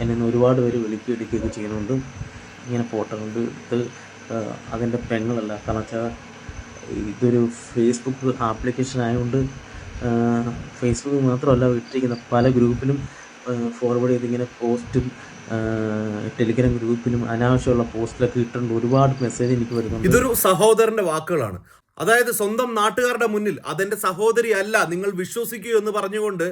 എന്നെ ഇന്ന് ഒരുപാട് പേര് വിളിക്കുകയും എടുക്കുകയൊക്കെ ചെയ്യുന്നുണ്ട്. ഇങ്ങനെ ഫോട്ടോ കൊണ്ട് ഇത് അതിന്റെ പെങ്ങളല്ല. കാരണം വെച്ചാൽ ഇതൊരു ഫേസ്ബുക്ക് ആപ്ലിക്കേഷൻ ആയതുകൊണ്ട് ഫേസ്ബുക്ക് മാത്രമല്ല വിട്ടിരിക്കുന്ന പല ഗ്രൂപ്പിലും ഫോർവേഡ് ചെയ്ത് ഇങ്ങനെ പോസ്റ്റും ടെലിഗ്രാം ഗ്രൂപ്പിലും അനാവശ്യമുള്ള പോസ്റ്റിലൊക്കെ ഇട്ടുണ്ട് ഒരുപാട് മെസ്സേജ് എനിക്ക് വരുന്നുണ്ട്. ഇതൊരു സഹോദരന്റെ വാക്കുകളാണ്. അതായത് സ്വന്തം നാട്ടുകാരുടെ മുന്നിൽ അതെന്റെ സഹോദരി അല്ല നിങ്ങൾ വിശ്വസിക്കൂ എന്ന് പറഞ്ഞുകൊണ്ട്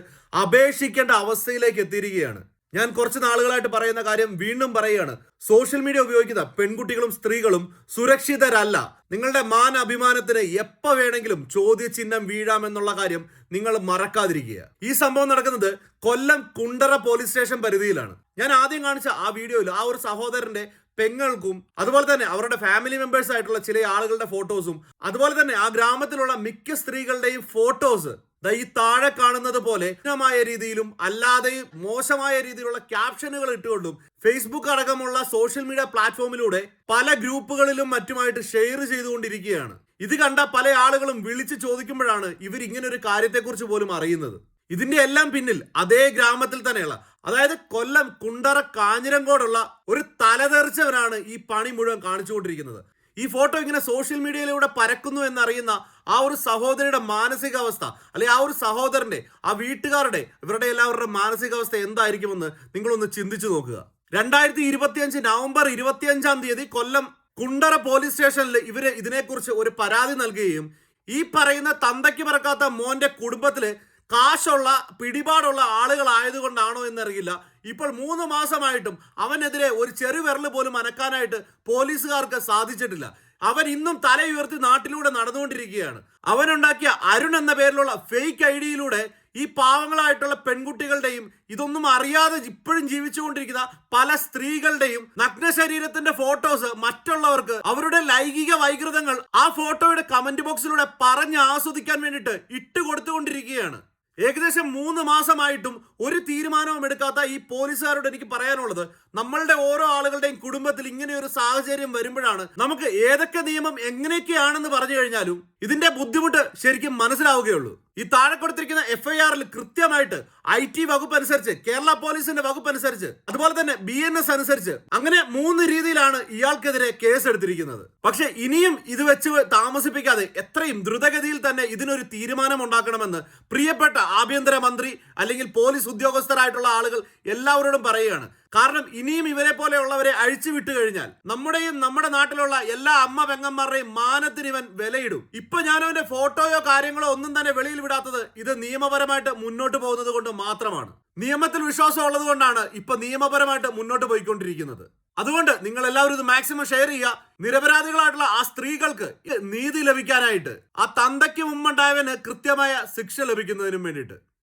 അപേക്ഷിക്കേണ്ട അവസ്ഥയിലേക്ക് എത്തിയിരിക്കുകയാണ്. ഞാൻ കുറച്ച് നാളുകളായിട്ട് പറയുന്ന കാര്യം വീണ്ടും പറയുകയാണ്. സോഷ്യൽ മീഡിയ ഉപയോഗിക്കുന്ന പെൺകുട്ടികളും സ്ത്രീകളും സുരക്ഷിതരല്ല. നിങ്ങളുടെ മാന അഭിമാനത്തിന് എപ്പോ വേണമെങ്കിലും ചോദ്യചിഹ്നം വീഴാമെന്നുള്ള കാര്യം നിങ്ങൾ മറക്കാതിരിക്കുക. ഈ സംഭവം നടക്കുന്നത് കൊല്ലം കുണ്ടറ പോലീസ് സ്റ്റേഷൻ പരിധിയിലാണ്. ഞാൻ ആദ്യം കാണിച്ച ആ വീഡിയോയിൽ ആ ഒരു സഹോദരന്റെ പെങ്ങൾക്കും അതുപോലെ തന്നെ അവരുടെ ഫാമിലി മെമ്പേഴ്സ് ആയിട്ടുള്ള ചില ആളുകളുടെ ഫോട്ടോസും അതുപോലെ തന്നെ ആ ഗ്രാമത്തിലുള്ള മിക്ക സ്ത്രീകളുടെയും ഫോട്ടോസ് ഈ താഴെ കാണുന്നത് പോലെ മായ രീതിയിലും അല്ലാതെയും മോശമായ രീതിയിലുള്ള ക്യാപ്ഷനുകൾ ഇട്ടുകൊണ്ടും ഫേസ്ബുക്ക് അടക്കമുള്ള സോഷ്യൽ മീഡിയ പ്ലാറ്റ്ഫോമിലൂടെ പല ഗ്രൂപ്പുകളിലും മറ്റുമായിട്ട് ഷെയർ ചെയ്തുകൊണ്ടിരിക്കുകയാണ്. ഇത് കണ്ട പല ആളുകളും വിളിച്ചു ചോദിക്കുമ്പോഴാണ് ഇവർ ഇങ്ങനെ ഒരു കാര്യത്തെക്കുറിച്ച് പോലും അറിയുന്നത്. ഇതിന്റെ എല്ലാം പിന്നിൽ അതേ ഗ്രാമത്തിൽ തന്നെയുള്ള അതായത് കൊല്ലം കുണ്ടറ കാഞ്ഞിരങ്കോടുള്ള ഒരു തലതെറിച്ചവനാണ് ഈ പണി മുഴുവൻ കാണിച്ചുകൊണ്ടിരിക്കുന്നത്. ഈ ഫോട്ടോ ഇങ്ങനെ സോഷ്യൽ മീഡിയയിലൂടെ പരക്കുന്നു എന്നറിയുന്ന ആ ഒരു സഹോദരിയുടെ മാനസികാവസ്ഥ അല്ലെങ്കിൽ ആ ഒരു സഹോദരന്റെ ആ വീട്ടുകാരുടെ ഇവരുടെ എല്ലാവരുടെ മാനസികാവസ്ഥ എന്തായിരിക്കുമെന്ന് നിങ്ങളൊന്ന് ചിന്തിച്ചു നോക്കുക. രണ്ടായിരത്തി ഇരുപത്തിയഞ്ച് നവംബർ ഇരുപത്തിയഞ്ചാം തീയതി കൊല്ലം കുണ്ടറ പോലീസ് സ്റ്റേഷനിൽ ഇവർ ഇതിനെക്കുറിച്ച് ഒരു പരാതി നൽകുകയും ഈ പറയുന്ന തന്തയ്ക്ക് പറക്കാത്ത മോന്റെ കുടുംബത്തിൽ കാശുള്ള പിടിപാടുള്ള ആളുകളായതുകൊണ്ടാണോ എന്നറിയില്ല. ഇപ്പോൾ മൂന്ന് മാസമായിട്ടും അവനെതിരെ ഒരു ചെറുവിരൽ പോലും അനക്കാനായിട്ട് പോലീസുകാർക്ക് സാധിച്ചിട്ടില്ല. അവൻ ഇന്നും തല ഉയർത്തി നാട്ടിലൂടെ നടന്നുകൊണ്ടിരിക്കുകയാണ്. അവനുണ്ടാക്കിയ അരുൺ എന്ന പേരിലുള്ള ഫേക്ക് ഐ ഡിയിലൂടെ ഈ പാവങ്ങളായിട്ടുള്ള പെൺകുട്ടികളുടെയും ഇതൊന്നും അറിയാതെ ഇപ്പോഴും ജീവിച്ചുകൊണ്ടിരിക്കുന്ന പല സ്ത്രീകളുടെയും നഗ്ന ശരീരത്തിന്റെ ഫോട്ടോസ് മറ്റുള്ളവർക്ക് അവരുടെ ലൈംഗിക വൈകൃതങ്ങൾ ആ ഫോട്ടോയുടെ കമന്റ് ബോക്സിലൂടെ പറഞ്ഞ് ആസ്വദിക്കാൻ വേണ്ടിയിട്ട് ഇട്ടുകൊടുത്തുകൊണ്ടിരിക്കുകയാണ്. ഏകദേശം മൂന്ന് മാസമായിട്ടും ഒരു തീരുമാനവും എടുക്കാത്ത ഈ പോലീസുകാരോട് എനിക്ക് പറയാനുള്ളത് നമ്മളുടെ ഓരോ ആളുകളുടെയും കുടുംബത്തിൽ ഇങ്ങനെ ഒരു സാഹചര്യം വരുമ്പോഴാണ് നമുക്ക് ഏതൊക്കെ നിയമം എങ്ങനെയൊക്കെയാണെന്ന് പറഞ്ഞു കഴിഞ്ഞാലും ഇതിന്റെ ബുദ്ധിമുട്ട് ശരിക്കും മനസ്സിലാവുകയുള്ളൂ. ഈ താഴെ കൊടുത്തിരിക്കുന്ന എഫ് ഐ ആറിൽ കൃത്യമായിട്ട് ഐ ടി വകുപ്പ് അനുസരിച്ച് കേരള പോലീസിന്റെ വകുപ്പ് അനുസരിച്ച് അതുപോലെ തന്നെ ബി എൻ എസ് അനുസരിച്ച് അങ്ങനെ മൂന്ന് രീതിയിലാണ് ഇയാൾക്കെതിരെ കേസ് എടുത്തിരിക്കുന്നത് പക്ഷെ ഇനിയും ഇത് വെച്ച് താമസിപ്പിക്കാതെ എത്രയും ദ്രുതഗതിയിൽ തന്നെ ഇതിനൊരു തീരുമാനം ഉണ്ടാക്കണമെന്ന് പ്രിയപ്പെട്ട ആഭ്യന്തര മന്ത്രി അല്ലെങ്കിൽ ഉദ്യോഗസ്ഥരായിട്ടുള്ള ആളുകൾ എല്ലാവരോടും പറയുകയാണ്. കാരണം ഇനിയും ഇവരെ പോലെയുള്ളവരെ അഴിച്ചു വിട്ടു കഴിഞ്ഞാൽ നമ്മുടെയും നമ്മുടെ നാട്ടിലുള്ള എല്ലാ അമ്മ പെങ്ങന്മാരുടെയും മാനത്തിന് ഇവൻ വിലയിടും. ഇപ്പൊ ഞാൻ അവന്റെ ഫോട്ടോയോ കാര്യങ്ങളോ ഒന്നും തന്നെ വെളിയിൽ വിടാത്തത് ഇത് നിയമപരമായിട്ട് മുന്നോട്ട് പോകുന്നത് കൊണ്ട് മാത്രമാണ്. നിയമത്തിൽ വിശ്വാസം ഉള്ളത് കൊണ്ടാണ് ഇപ്പൊ നിയമപരമായിട്ട് മുന്നോട്ട് പോയിക്കൊണ്ടിരിക്കുന്നത്. അതുകൊണ്ട് നിങ്ങൾ എല്ലാവരും ഇത് മാക്സിമം ഷെയർ ചെയ്യുക. നിരപരാധികളായിട്ടുള്ള ആ സ്ത്രീകൾക്ക് നീതി ലഭിക്കാനായിട്ട് ആ തന്തയ്ക്ക് മുമ്പുണ്ടായവന് കൃത്യമായ ശിക്ഷ ലഭിക്കുന്നതിനും വേണ്ടിയിട്ട്.